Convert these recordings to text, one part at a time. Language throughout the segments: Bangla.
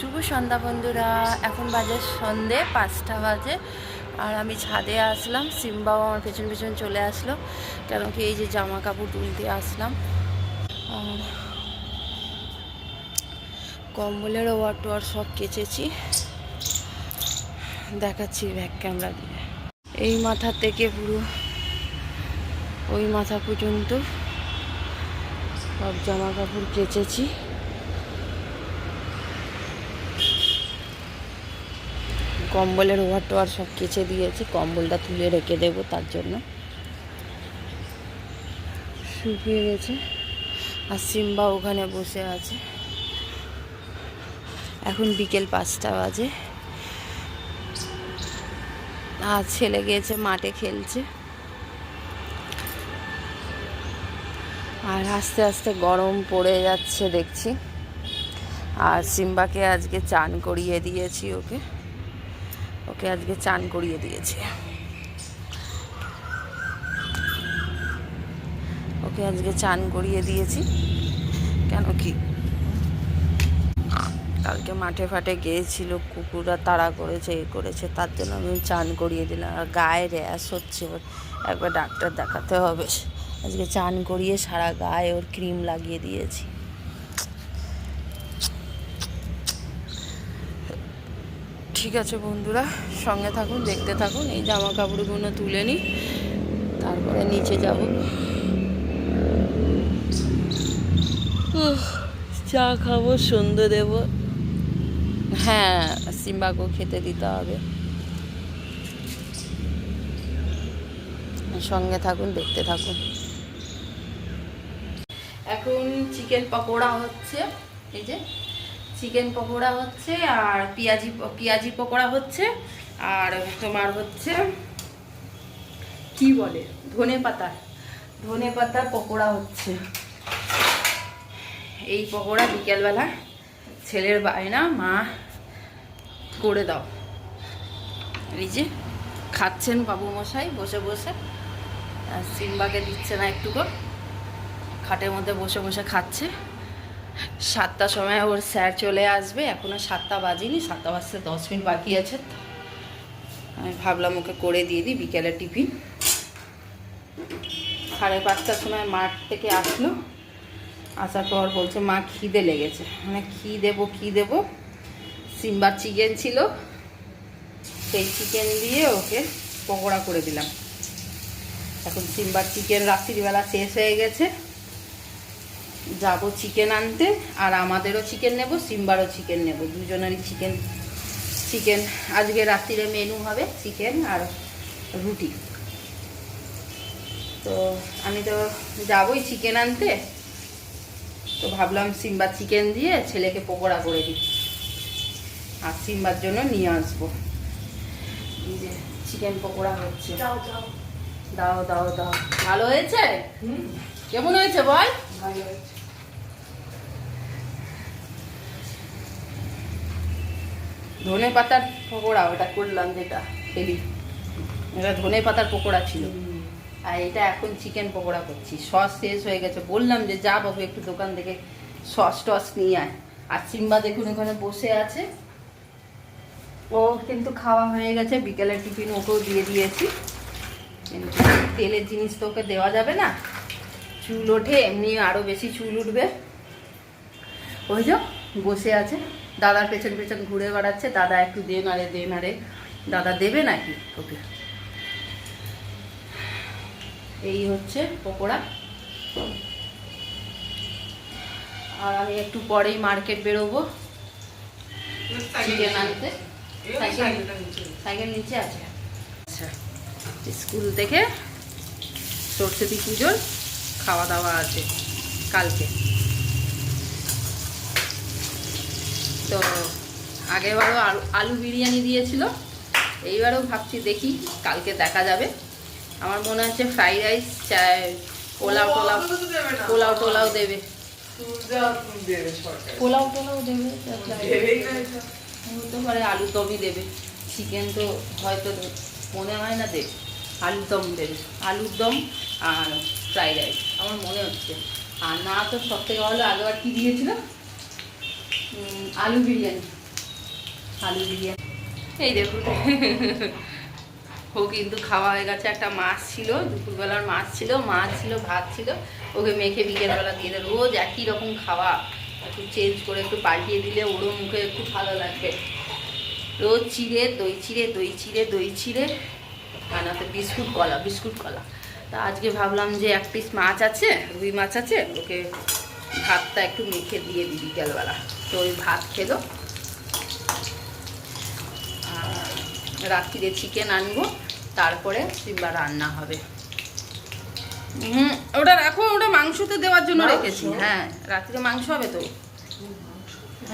শুভ সন্ধ্যা বন্ধুরা। এখন বাজে সন্ধে পাঁচটা বাজে। আর আমি ছাদে আসলাম, সিম্বাও আমার পেছন পেছন চলে আসলো, কেন কি এই যে জামা কাপড় তুলতে আসলাম। আর কম্বলের ওয়ার টোয়ার সব কেচেছি। দেখাচ্ছি ব্যাক ক্যামেরা দিয়ে। এই মাথা থেকে পুরো, ওই মাথা পর্যন্ত সব জামা কাপড় কেচেছি। কম্বলের ওভার টোয়ার সব কেচে দিয়েছি, কম্বলটা তুলে রেখে দেবো তার জন্য। শুকিয়ে গেছে। আর সিম্বা ওখানে বসে আছে। এখন বিকেল পাঁচটা বাজে। আর ছেলে গিয়েছে মাঠে খেলছে। আর আস্তে আস্তে গরম পড়ে যাচ্ছে দেখছি। আর সিম্বাকে আজকে চান করিয়ে দিয়েছি ওকে। ওকে আজকে চান করিয়ে দিয়েছি। ওকে আজকে চান করিয়ে দিয়েছি। কেন কি? কালকে মাঠে ফাটে গিয়েছিল, কুকুররা তাড়া করেছে, এ করেছে, তার জন্য আমি চান করিয়ে দিলাম। আর গায়ে র্যাশ হচ্ছে, ওর একবার ডাক্তার দেখাতে হবে। আজকে চান করিয়ে সারা গায়ে ওর ক্রিম লাগিয়ে দিয়েছি। ঠিক আছে বন্ধুরা, সঙ্গে থাকুন, দেখতে থাকুন, এই জামা কাপড়গুলো তুলে নিই, তারপরে নিচে যাব। চা খাব, সন্ধ্যে দেব। হ্যাঁ সিম্বাকেও খেতে দিতে হবে। সঙ্গে থাকুন, দেখতে থাকুন। এখন চিকেন পকোড়া হচ্ছে, এই যে। চিকেন পকোড়া হচ্ছে আর পেঁয়াজি পেঁয়াজি পকোড়া হচ্ছে আর তোমার হচ্ছে কি বলে? ধনে পাতা ধনে পাতার পকোড়া হচ্ছে। এই পকোড়া বিকেলবেলা ছেলের বায়না, মা করে দাও। এই যে খাচ্ছেন বাবু মশাই বসে। বসে সিম্বাকে দিচ্ছে না একটুকু। খাটের মধ্যে বসে বসে খাচ্ছে। সাতটার সময় ওর স্যার চলে আসবে এখনও সাতটা বাজিনি, সাতটা বাজতে দশ মিনিট বাকি আছে। আমি ভাবলাম ওকে করে দিয়ে দিই, বিকেলের টিফিন। সাড়ে পাঁচটার সময় মাঠ থেকে আসলো। আসার পর বলছে, মা, খিদে লেগেছে। মানে কী দেবো কী দেবো? সিম্বার চিকেন ছিল। সেই চিকেন দিয়ে ওকে পকোড়া করে দিলাম। এখন সিম্বার চিকেন রাত্রিবেলা শেষ হয়ে গেছে। যাব চিকেন আনতে আর আমাদেরও চিকেন নেব সিম্বারও চিকেন নেব দুজনেরই চিকেন চিকেন আজকে রাত্রিরে মেনু হবে চিকেন আর রুটি। তো আমি তো যাবই চিকেন আনতে। তো ভাবলাম সিম্বার চিকেন দিয়ে ছেলেকে পকোড়া করে দিই। আর সিম্বার জন্য নিয়ে আসব। এই যে চিকেন পকোড়া হচ্ছে। দাও দাও। দাও ভালো হয়েছে? কেমন হয়েছে বল? ভালো হয়েছে। ধনে পাতার পকোড়া ওটা করলাম যেটা খেলি। এটা ধনে পাতার পকোড়া ছিল। আর এটা এখন চিকেন পকোড়া করছি। সস শেষ হয়ে গেছে। বললাম যে যা বাবু একটু দোকান থেকে সস টস নিয়ে আয়। আর সিম্বা দেখুন ওখানে বসে আছে। ও কিন্তু খাওয়া হয়ে গেছে। বিকেলের টিফিন ওকেও দিয়ে দিয়েছি। কিন্তু তেলের জিনিস তো ওকে দেওয়া যাবে না। চুল ওঠে এমনি আরও বেশি চুল উঠবে। ওই যে বসে আছে। দাদার পেছন পেছন ঘুরে বেড়াচ্ছে, দাদা একটু দে নারে দে নারে দাদা দেবে নাকি ওকে এই হচ্ছে পকোড়া। আর আমি একটু পরেই মার্কেট বেরোবো। চিকেন আনতে। সাইকেল নিচে আছে। আচ্ছা স্কুল থেকে সরস্বতী পুজোর খাওয়া দাওয়া আছে কালকে। তো আগেরবারও আলু আলু বিরিয়ানি দিয়েছিল। এইবারও ভাবছি দেখি কালকে দেখা যাবে। আমার মনে হচ্ছে ফ্রাইড রাইস চায় পোলাও টোলাও তো পোলাও টোলাও দেবে। পোলাও টোলাও দেবে। হতে পারে আলু দমই দেবে। চিকেন তো হয়তো মনে হয় না দেবে। আলুর দম দেবে। আলুর দম আর ফ্রাইড রাইস আমার মনে হচ্ছে। আর না তো সব থেকে ভালো আগেবার কী দিয়েছিল? উম, আলু বিরিয়ানি। আলু বিরিয়ানি। এই দেখুন। ও কিন্তু খাওয়া হয়ে গেছে। একটা মাছ ছিল, দুপুরবেলার মাছ ছিল মাছ ছিল, ভাত ছিল। ওকে মেখে বিকেলবেলা দিয়ে দেয় রোজ একই রকম খাওয়া। একটু চেঞ্জ করে একটু পাল্টিয়ে দিলে ওরও মুখে একটু ভালো লাগবে। রোজ চিড়ে দই চিড়ে দই চিড়ে দই, চিড়ে আর না তো বিস্কুট কলা বিস্কুট কলা। তা আজকে ভাবলাম যে এক পিস মাছ আছে, রুই মাছ আছে, ওকে ভাতটা একটু মেখে দিয়ে দিই বিকেলবেলা। তো ওই ভাত খেলো। আর রাত্রিরে চিকেন আনব তারপরে কিংবা রান্না হবে। হুম ওটা রাখো ওটা মাংসতে দেওয়ার জন্য রেখেছি। হ্যাঁ রাত্রিরে মাংস হবে তো?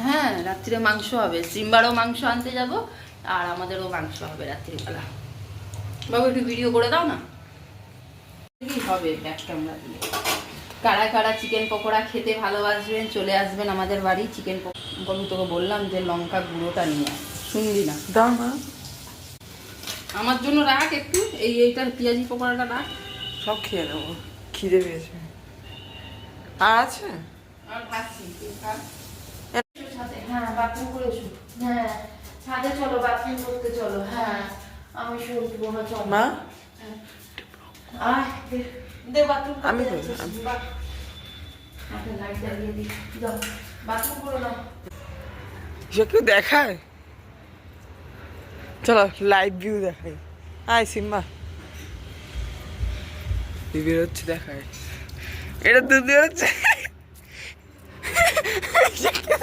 হ্যাঁ রাত্রিরে মাংস হবে। সিম্বারও মাংস আনতে যাব আর আমাদেরও মাংস হবে রাত্রিবেলা। বাবু একটু ভিডিও করে দাও না। কি হবে ক্যামেরা দিয়ে? কারা কারা চিকেন পকোড়া খেতে ভালোবাসবেন চলে আসবেন আমাদের বাড়ি। চিকেন বলু তোকে বললাম যে লঙ্কা গুঁড়োটা নিয়ে। শুনলি না? দাও না। আমার জন্য রাখ একটু এই এইটা পেঁয়াজি পকোড়াটা রাখ। সব খেয়ে নেব। খিদে পেয়েছে। আর আছে? আর হ্যাঁ বাথরুম করে হ্যাঁ ছাদে চলো বাথরুম করতে চলো। হ্যাঁ আমি শুনব না চলো। মা? বাথরুম আমি কেউ দেখায়? চলো লাইভ ভিউ দেখাই। আয় সিম্বা। বের হচ্ছে দেখায় এটা দুধ হচ্ছে।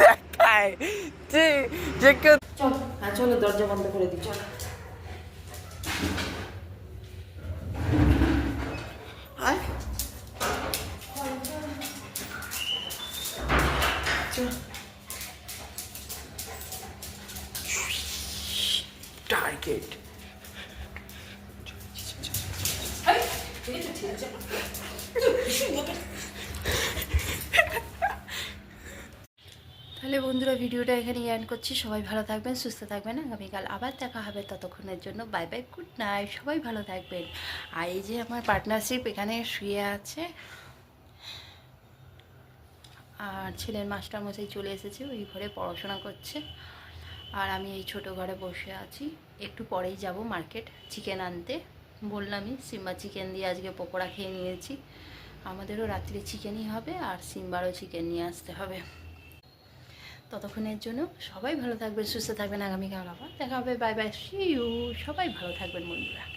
দেখায়। যে যে কেউ হ্যাঁ চলো দরজা বন্ধ করে দিই চলো। টার্গেট তাহলে বন্ধুরা ভিডিওটা এখানে এন্ড করছি। সবাই ভালো থাকবেন, সুস্থ থাকবেন। আগামীকাল আবার দেখা হবে ততক্ষণের জন্য। বাই বাই গুড নাইট সবাই ভালো থাকবেন। আর এই যে আমার পার্টনারশিপ এখানে শুয়ে আছে। আর ছেলের মাস্টারমশাই চলে এসেছে, ওই ঘরে পড়াশোনা করছে। আর আমি এই ছোট ঘরে বসে আছি। একটু পরেই যাব মার্কেট চিকেন আনতে। বললামই, সিম্বা চিকেন দিয়ে আজকে পকোড়া খেয়ে নিয়েছি। আমাদেরও রাত্রে চিকেনই হবে আর সিম্বারও চিকেন নিয়ে আসতে হবে। ততক্ষণের জন্য সবাই ভালো থাকবেন, সুস্থ থাকবেন। আগামীকাল আবার দেখা হবে। বাই বাই সবাই ভালো থাকবেন, বন্ধুরা।